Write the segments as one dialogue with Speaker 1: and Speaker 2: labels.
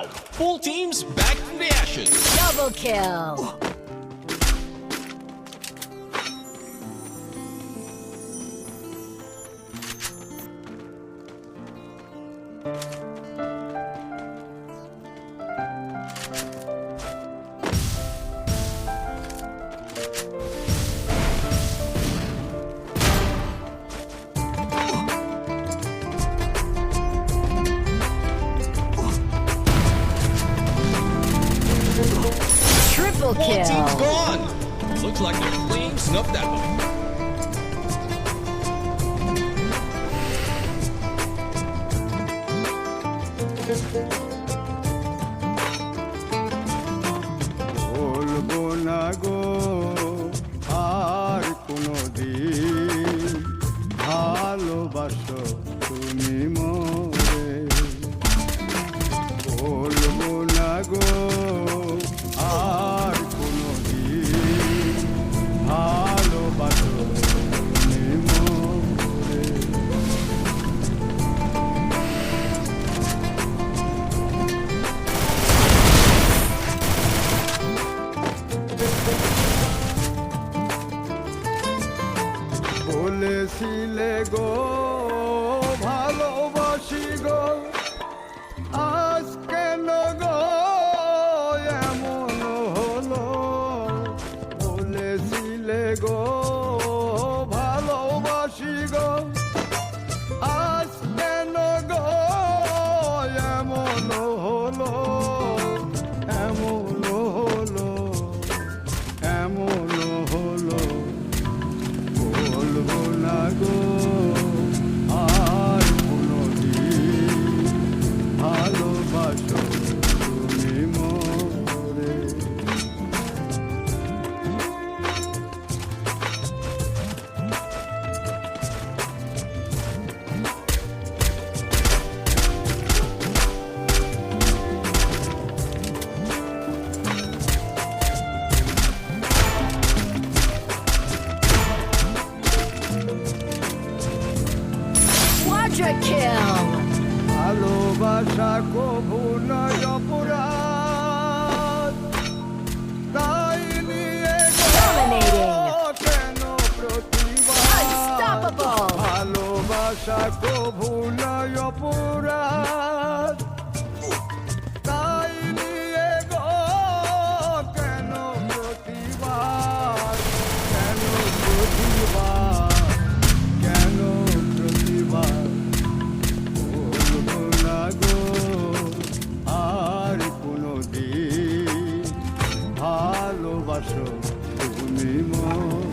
Speaker 1: Wow! Full teams back from the ashes.
Speaker 2: Double kill.
Speaker 1: Full team's gone. Looks like their flame snuffed out.
Speaker 3: বলেছিলে গো ভালোবাসি গো।
Speaker 2: Quadra kill.
Speaker 3: ভালোবাসা কভু নয় অপরাধ তাই নিয়ে. কেন প্রতিবাদ ভালোবাসা নয় অপরাধ ভালোবাসো তুমি মোরে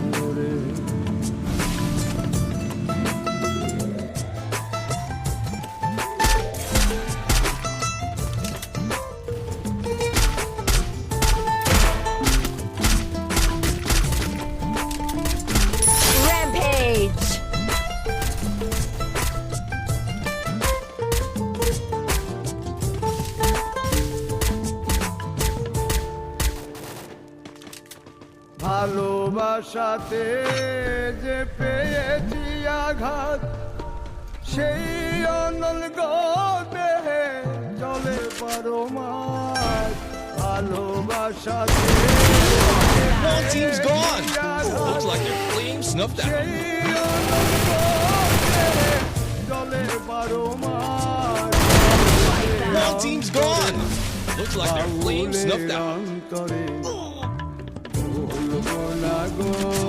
Speaker 3: ভালোবাসাতে যে পেয়েছি আঘাত সেই অনল দেহে চলে পারো মাছ ভালোবাসাতে
Speaker 1: Full team's gone. Looks like their flame snuffed out. team's gone. Looks like their flame snuffed out.
Speaker 3: go.